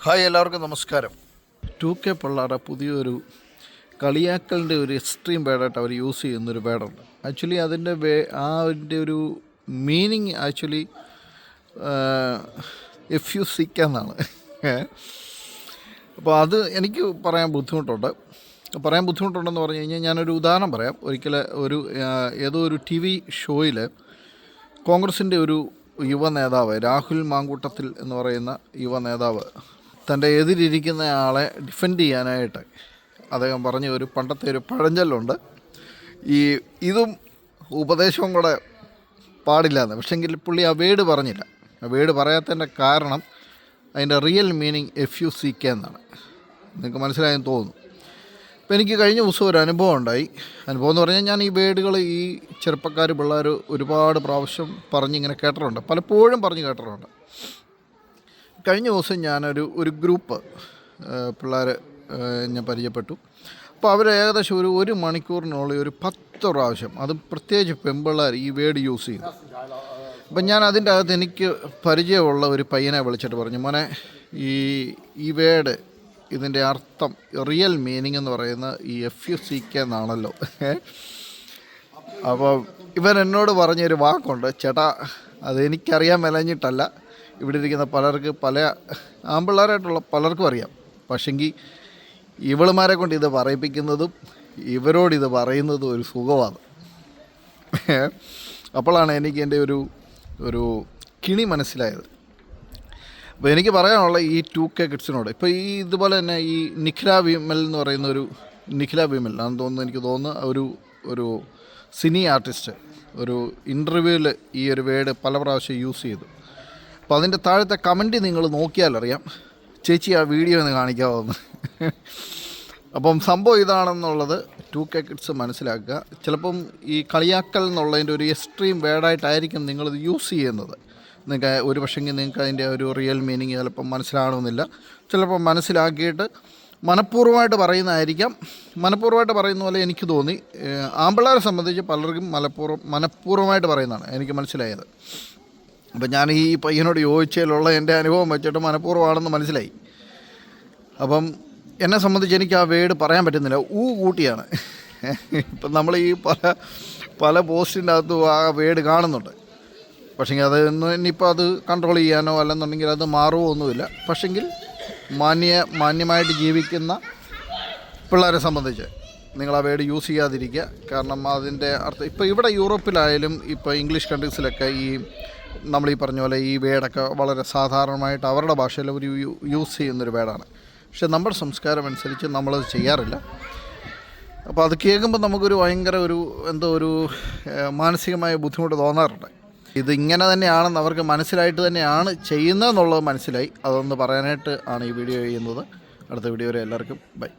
Hi എല്ലാവർക്കും നമസ്കാരം. To K പിള്ളേരുടെ പുതിയൊരു കളിയാക്കലിന്റെ ഒരു എക്സ്ട്രീം വേർഡായിട്ട് അവർ യൂസ് ചെയ്യുന്നൊരു വേർഡുണ്ട് ആക്ച്വലി അതിന്റെ വേ ആ അതിന്റെ ഒരു മീനിങ് ആക്ച്വലി എഫ് യു സിക്കാന്നാണ് അപ്പോൾ അത് എനിക്ക് പറയാൻ ബുദ്ധിമുട്ടുണ്ട്. പറയാൻ ബുദ്ധിമുട്ടുണ്ടെന്ന് പറഞ്ഞു കഴിഞ്ഞാൽ ഞാനൊരു ഉദാഹരണം പറയാം. ഒരിക്കൽ ഒരു ഏതോ ഒരു ടി വി ഷോയിൽ കോൺഗ്രസിന്റെ ഒരു യുവ നേതാവ് രാഹുൽ മാങ്കൂട്ടത്തിൽ എന്ന് പറയുന്ന യുവ നേതാവ് തന്റെ എതിരിരിക്കുന്ന ആളെ ഡിഫെൻഡ് ചെയ്യാനായിട്ട് അദ്ദേഹം പറഞ്ഞ ഒരു പണ്ടത്തെ ഒരു പഴഞ്ചൊല്ലുണ്ട്. ഈ ഇതും ഉപദേശവും കൂടെ പാടില്ല എന്ന് പക്ഷെങ്കിൽ പുള്ളി ആ വേഡ് പറഞ്ഞില്ല. ആ വേഡ് പറയാത്തതിന്റെ കാരണം അതിന്റെ real meaning F U C K എന്നാണ്. നിങ്ങൾക്ക് മനസ്സിലായെന്ന് തോന്നുന്നു. അപ്പോൾ എനിക്ക് കഴിഞ്ഞ ദിവസം ഒരു അനുഭവം ഉണ്ടായി. അനുഭവം എന്ന് പറഞ്ഞാൽ ഞാൻ ഈ വേടുകൾ ഈ ചെറുപ്പക്കാർ പിള്ളേർ ഒരുപാട് പ്രാവശ്യം പറഞ്ഞിങ്ങനെ കേട്ടിട്ടുണ്ട്. പലപ്പോഴും പറഞ്ഞ് കേട്ടിട്ടുണ്ട്. കഴിഞ്ഞ ദിവസം ഞാനൊരു ഒരു ഗ്രൂപ്പ് പിള്ളേർ ഞാൻ പരിചയപ്പെട്ടു. അപ്പോൾ അവർ ഏകദേശം ഒരു ഒരു മണിക്കൂറിനുള്ളിൽ ഒരു പത്ത് പ്രാവശ്യം അത് പ്രത്യേകിച്ച് പെൺപിള്ളേർ ഈ വേഡ് യൂസ് ചെയ്യുന്നു. അപ്പം ഞാൻ അതിന്റെ അകത്ത് എനിക്ക് പരിചയമുള്ള ഒരു പയ്യനെ വിളിച്ചിട്ട് പറഞ്ഞു മോനെ ഈ ഈ വേഡ് ഇതിന്റെ അർത്ഥം റിയൽ മീനിങ് എന്ന് പറയുന്ന ഈ എഫ് യു സി കെ എന്നാണല്ലോ. അപ്പോൾ ഇവൻ എന്നോട് പറഞ്ഞൊരു വാക്കുണ്ട് ചേട്ടാ അതെനിക്കറിയാൻ മേലഞ്ഞിട്ടല്ല ഇവിടെ ഇരിക്കുന്ന പലർക്ക് പല ആമ്പിള്ളേരായിട്ടുള്ള പലർക്കും അറിയാം. പക്ഷെങ്കിൽ ഇവളുമാരെ കൊണ്ട് ഇത് പറയിപ്പിക്കുന്നതും ഇവരോട് ഇത് പറയുന്നതും ഒരു സുഖമാണ്. അപ്പോഴാണ് എനിക്ക് എന്റെ ഒരു ഒരു കിണി മനസ്സിലായത്. അപ്പോൾ എനിക്ക് പറയാനുള്ള ഈ ടു കെ കിഡ്സിനോട് ഇപ്പോൾ ഈ ഇതുപോലെ തന്നെ ഈ നിഖില വിമൽ എന്ന് പറയുന്ന ഒരു നിഖില വിമൽ ആണെന്ന് തോന്നുന്നു എനിക്ക് തോന്നുന്നു ഒരു ഒരു സിനി ആർട്ടിസ്റ്റ് ഒരു ഇന്റർവ്യൂവിൽ ഈ ഒരു വേർഡ് പല പ്രാവശ്യം യൂസ് ചെയ്തു. അപ്പോൾ അതിന്റെ താഴത്തെ കമന്റ് നിങ്ങൾ നോക്കിയാലറിയാം. ചേച്ചി ആ വീഡിയോ ഒന്ന് കാണിക്കാമെന്ന് അപ്പം സംഭവം ഇതാണെന്നുള്ളത് ടു കെ കിഡ്സ് മനസ്സിലാക്കുക. ചിലപ്പം ഈ കളിയാക്കൽ എന്നുള്ളതിന്റെ ഒരു എക്സ്ട്രീം വേർഡായിട്ടായിരിക്കും നിങ്ങളിത് യൂസ് ചെയ്യുന്നത്. നിങ്ങൾക്ക് ഒരു പക്ഷെങ്കിൽ നിങ്ങൾക്ക് അതിന്റെ ഒരു റിയൽ മീനിങ് ചിലപ്പം മനസ്സിലാകണമെന്നില്ല ചിലപ്പം മനസ്സിലാക്കിയിട്ട് മനഃപൂർവമായിട്ട് പറയുന്നതായിരിക്കാം. മനഃപൂർവമായിട്ട് പറയുന്ന പോലെ എനിക്ക് തോന്നി. ആമ്പിള്ളേരെ സംബന്ധിച്ച് പലർക്കും മലപ്പൂർവം മനഃപൂർവമായിട്ട് പറയുന്നതാണ് എനിക്ക് മനസ്സിലായത്. അപ്പം ഞാൻ ഈ പയ്യനോട് ചോദിച്ചതിലുള്ള എന്റെ അനുഭവം വെച്ചിട്ട് മനഃപൂർവമാണെന്ന് മനസ്സിലായി. അപ്പം എന്നെ സംബന്ധിച്ച് എനിക്ക് ആ വേർഡ് പറയാൻ പറ്റുന്നില്ല. ഊ കൂട്ടിയാണ്. ഇപ്പം നമ്മൾ ഈ പല പല പോസ്റ്റിന്റെ അകത്തും ആ വേർഡ് കാണുന്നുണ്ട്. പക്ഷേ അത് ഇനിയിപ്പോൾ അത് കൺട്രോൾ ചെയ്യാനോ അല്ലെന്നുണ്ടെങ്കിൽ അത് മാറുമോ ഒന്നുമില്ല. പക്ഷെങ്കിൽ മാന്യ മാന്യമായിട്ട് ജീവിക്കുന്ന പിള്ളേരെ സംബന്ധിച്ച് നിങ്ങൾ ആ വേർഡ് യൂസ് ചെയ്യാതിരിക്കുക. കാരണം അതിന്റെ അർത്ഥം ഇപ്പോൾ ഇവിടെ യൂറോപ്പിലായാലും ഇപ്പോൾ ഇംഗ്ലീഷ് കൺട്രീസിലൊക്കെ ഈ നമ്മൾ ഈ പറഞ്ഞ പോലെ ഈ വേഡൊക്കെ വളരെ സാധാരണമായിട്ട് അവരുടെ ഭാഷയിൽ ഒരു യൂസ് ചെയ്യുന്നൊരു വേഡാണ് പക്ഷെ നമ്മുടെ സംസ്കാരം അനുസരിച്ച് നമ്മളത് ചെയ്യാറില്ല. അപ്പോൾ അത് കേൾക്കുമ്പോൾ നമുക്കൊരു ഭയങ്കര ഒരു എന്തോ ഒരു മാനസികമായ ബുദ്ധിമുട്ട് തോന്നാറുണ്ട്. ഇത് ഇങ്ങനെ തന്നെയാണെന്ന് അവർക്ക് മനസ്സിലായിട്ട് തന്നെയാണ് ചെയ്യുന്നതെന്നുള്ളത് മനസ്സിലായി. അതൊന്ന് പറയാനായിട്ട് ആണ് ഈ വീഡിയോ ചെയ്യുന്നത്. അടുത്ത വീഡിയോ വരെ എല്ലാവർക്കും ബൈ.